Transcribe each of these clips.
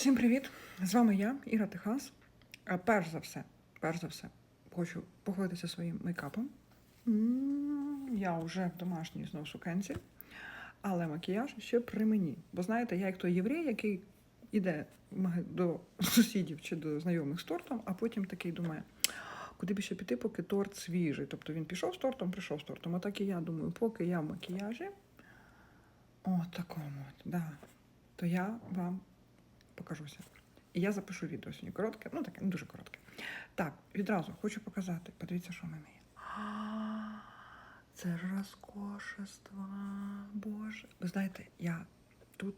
Всім привіт! З вами я, Іра Техас. А перш за все, перш за все, хочу похвалитися своїм мейкапом. Я вже в домашній знов сукенці, але макіяж ще при мені. Бо знаєте, я як той єврей, який іде до сусідів чи до знайомих з тортом, а потім такий думає, куди б ще піти, поки торт свіжий. Тобто він пішов з тортом, прийшов з тортом. А так і я думаю, поки я в макіяжі, о, такому, да, то я вам покажуся. І я запишу відео сьогодні коротке, ну таке, не дуже коротке. Так, відразу хочу показати. Подивіться, що в мене є. Це розкошество. Боже. Ви знаєте, я тут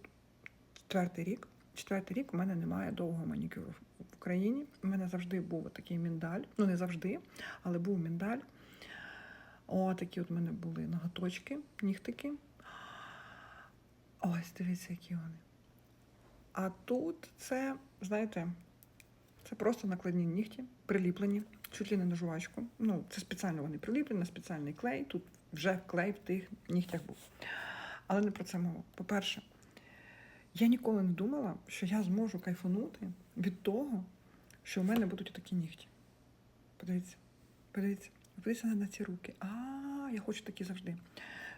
четвертий рік. Четвертий рік у мене немає довгого манікюру в Україні. У мене завжди був такий міндаль. Ну, не завжди, але був міндаль. О, такі от у мене були ноготочки, нігтики. Ось, дивіться, які вони. А тут це, знаєте, це просто накладні нігті, приліплені, чуть ли не на жувачку. Ну, це спеціально вони приліплені на спеціальний клей. Тут вже клей в тих нігтях був. Але не про це мова. По-перше, я ніколи не думала, що я зможу кайфанути від того, що в мене будуть такі нігті. Подивіться, подивіться, подивіться на ці руки. А, я хочу такі завжди.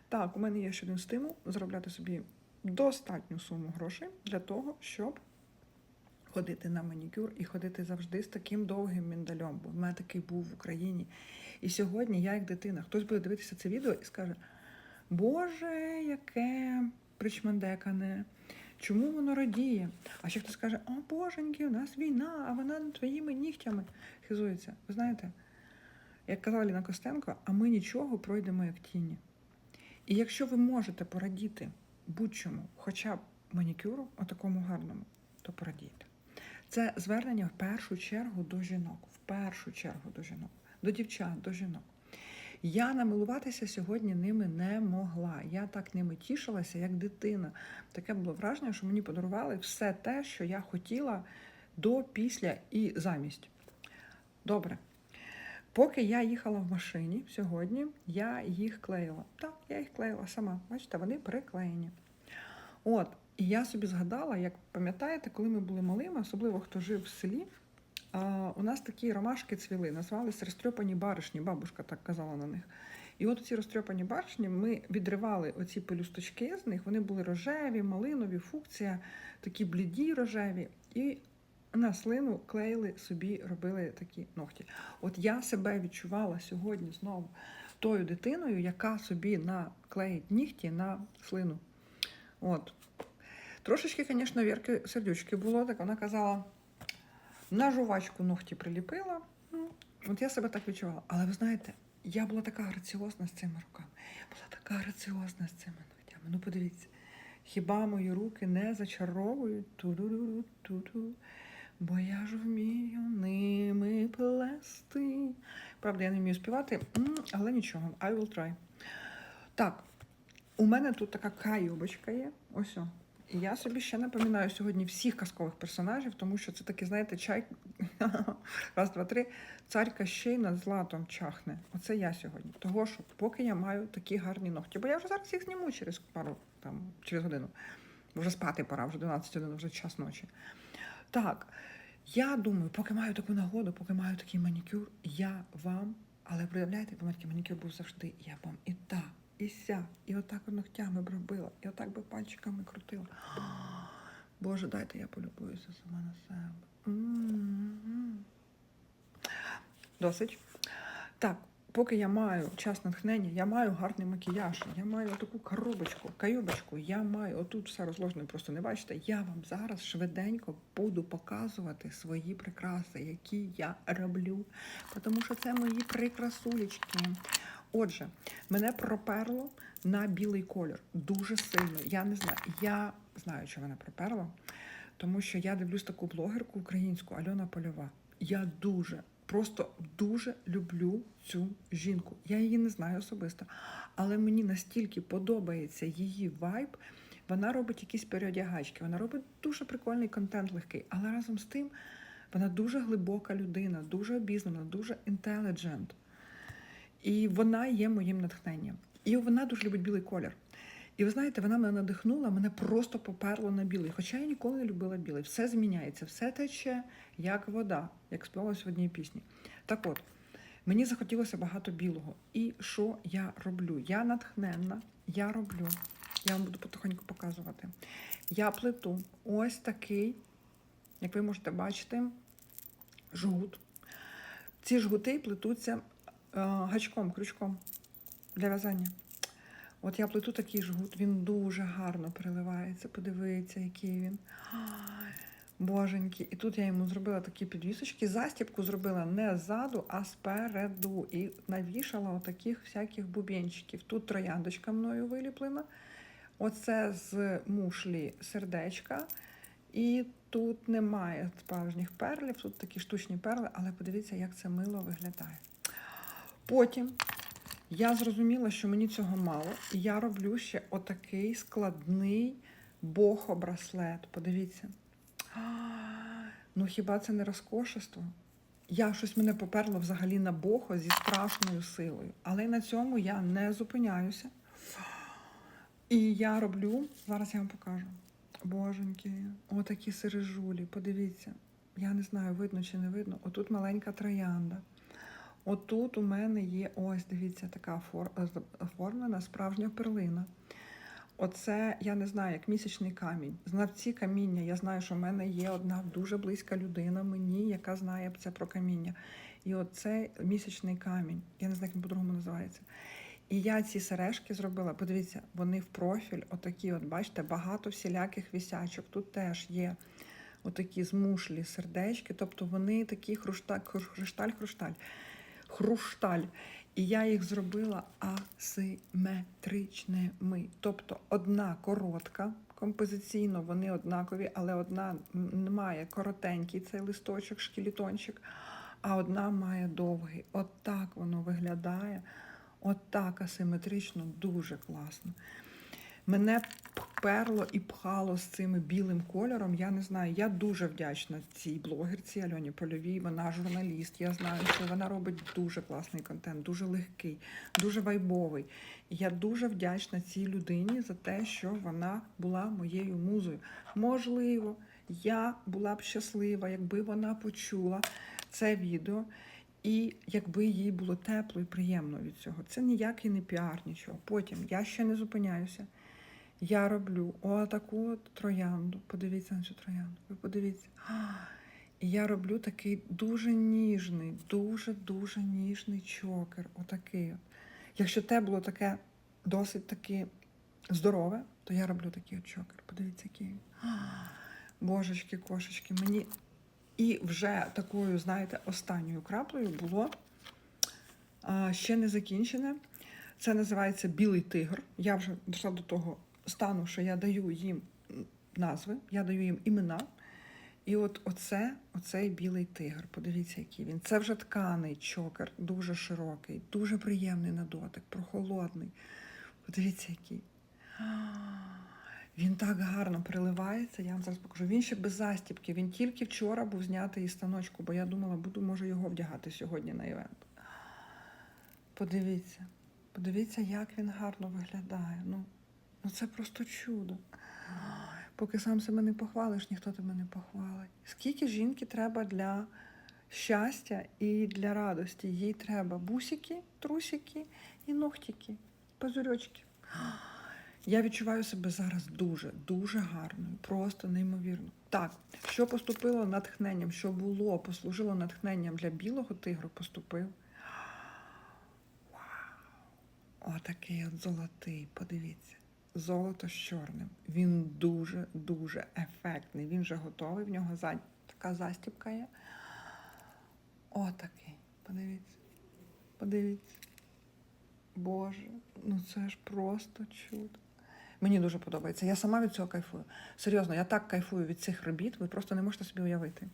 Так, у мене є ще один стимул заробляти собі достатню суму грошей для того, щоб ходити на манікюр і ходити завжди з таким довгим міндальом. Бо в мене такий був в Україні. І сьогодні я, як дитина, хтось буде дивитися це відео і скаже: Боже, яке причмандекане, чому воно радіє? А ще хтось каже, о боженьки, у нас війна, а вона твоїми нігтями хизується. Ви знаєте, як казала Ліна Костенко, а ми нічого пройдемо як тіні. І якщо ви можете порадіти будь-чому, хоча б манікюру, отакому гарному, то порадійте. Це звернення в першу чергу до жінок, в першу чергу до жінок, до дівчат, до жінок. Я намилуватися сьогодні ними не могла. Я так ними тішилася, як дитина. Таке було враження, що мені подарували все те, що я хотіла до, після і замість. Добре. Поки я їхала в машині сьогодні, я їх клеїла. Так, я їх клеїла сама. Бачите, вони приклеєні. От, і я собі згадала, як пам'ятаєте, коли ми були малими, особливо хто жив в селі, а, у нас такі ромашки цвіли, називалися розтрьопані баришні, бабушка так казала на них. І от ці розтрьопані баришні ми відривали оці пелюсточки з них, вони були рожеві, малинові, фукція, такі бліді рожеві. І на слину клеїли собі, робили такі ногті. От я себе відчувала сьогодні знову тою дитиною, яка собі наклеїть нігті на слину. От. Трошечки, звісно, Вірки сердючки було, так вона казала, на жувачку ногті приліпила. Ну, От я себе так відчувала. Але ви знаєте, я була така граціозна з цими руками. Я була така граціозна з цими ногтями. Ну, подивіться, хіба мої руки не зачаровують ту-ду-ду, ту-ду, бо я ж вмію ними плести. Правда, я не вмію співати, але нічого, I will try. Так, у мене тут така каюбочка є. Ось. о. І я собі ще напоминаю сьогодні всіх казкових персонажів, тому що це такий, знаєте, чай. Раз, два, три. Царька ще й над златом чахне. Оце я сьогодні. Того, що поки я маю такі гарні ногті, бо я вже зараз їх зніму через пару там, через годину. Бо вже спати пора, вже 12 годин, вже час ночі. Так, я думаю, поки маю таку нагоду, поки маю такий манікюр, я вам, але проявляєте, бо манікюр був завжди, я вам і так, і ся, і отак от ногтями б робила, і отак би пальчиками крутила. Боже, дайте я полюбуюся сама на себе. Досить. Так, поки я маю час натхнення, я маю гарний макіяж, я маю таку коробочку, каюбочку, я маю, отут все розложено, просто не бачите. Я вам зараз швиденько буду показувати свої прикраси, які я роблю. Тому що це мої прикрасулечки. Отже, мене проперло на білий колір дуже сильно. Я не знаю, я знаю, що мене проперло, тому що я дивлюсь таку блогерку українську Альона Польова. Я дуже, просто дуже люблю цю жінку. Я її не знаю особисто, але мені настільки подобається її вайб. Вона робить якісь переодягачки, вона робить дуже прикольний контент легкий, але разом з тим вона дуже глибока людина, дуже обізнана, дуже інтеліджент. І вона є моїм натхненням. І вона дуже любить білий колір. І ви знаєте, вона мене надихнула, мене просто поперло на білий. Хоча я ніколи не любила білий. Все зміняється, все тече, як вода, як співалось в одній пісні. Так от, мені захотілося багато білого. І що я роблю? Я натхненна, я роблю. Я вам буду потихеньку показувати. Я плету ось такий, як ви можете бачити, жгут. Ці жгути плетуться гачком, крючком для в'язання. От я плету такий жгут, він дуже гарно переливається. Подивіться, який він. Боженьки. І тут я йому зробила такі підвісочки. Застібку зробила не ззаду, а спереду. І навішала отаких всяких бубенчиків. Тут трояндочка мною виліплена. Оце з мушлі сердечка. І тут немає справжніх перлів, тут такі штучні перли, але подивіться, як це мило виглядає. Потім я зрозуміла, що мені цього мало, і я роблю ще отакий складний бохо-браслет. Подивіться. Ну хіба це не розкошество? Я щось мене поперло взагалі на бохо зі страшною силою. Але на цьому я не зупиняюся. І я роблю, зараз я вам покажу. Боженьки, отакі сирижулі, подивіться. Я не знаю, видно чи не видно. Отут маленька троянда. Отут у мене є, ось, дивіться, така е, оформлена справжня перлина. Оце, я не знаю, як місячний камінь. Знавці каміння. Я знаю, що в мене є одна дуже близька людина мені, яка знає це про каміння. І оце місячний камінь. Я не знаю, як він по-другому називається. І я ці сережки зробила. Подивіться, вони в профіль, отакі, от бачите, багато всіляких вісячок. Тут теж є отакі змушлі сердечки, тобто вони такі хрушталь, хрушталь. І я їх зробила асиметричними. Тобто одна коротка, композиційно вони однакові, але одна має коротенький цей листочок, шкілітончик, а одна має довгий. От так воно виглядає. От так асиметрично, дуже класно. Мене перло і пхало з цим білим кольором. Я не знаю. Я дуже вдячна цій блогерці Альоні Польовій. Вона журналіст. Я знаю, що вона робить дуже класний контент, дуже легкий, дуже вайбовий. Я дуже вдячна цій людині за те, що вона була моєю музою. Можливо, я була б щаслива, якби вона почула це відео. І якби їй було тепло і приємно від цього. Це ніякий не піар, нічого. Потім я ще не зупиняюся. Я роблю отаку от троянду. Подивіться на цю троянду. Ви подивіться. І я роблю такий дуже ніжний, дуже-дуже ніжний чокер. Отакий. От. Якщо те було таке досить таки здорове, то я роблю такий от чокер. Подивіться, який. Божечки, кошечки, мені і вже такою, знаєте, останньою краплею було ще не закінчене. Це називається білий тигр. Я вже дійшла до того стану, що я даю їм назви, я даю їм імена. І от оце, оцей білий тигр. Подивіться, який він. Це вже тканий чокер, дуже широкий, дуже приємний на дотик, прохолодний. Подивіться, який. Він так гарно переливається, я вам зараз покажу. Він ще без застібки. Він тільки вчора був знятий із станочку, бо я думала, буду, може, його вдягати сьогодні на івент. Подивіться, подивіться, як він гарно виглядає. Ну, ну це просто чудо. Поки сам себе не похвалиш, ніхто тебе не похвалить. Скільки жінки треба для щастя і для радості? Їй треба бусики, трусики і ногтики, пазурьочки. Я відчуваю себе зараз дуже, дуже гарною, просто неймовірно. Так, що поступило натхненням, що було, послужило натхненням для білого тигру, поступив. Вау! Отакий от золотий, подивіться. Золото з чорним. Він дуже-дуже ефектний. Він вже готовий, в нього зад... така застібка є. Отакий. Подивіться. Подивіться. Боже, ну це ж просто чудо. Мені дуже подобається. Я сама від цього кайфую. Серйозно, я так кайфую від цих робіт, ви просто не можете собі уявити.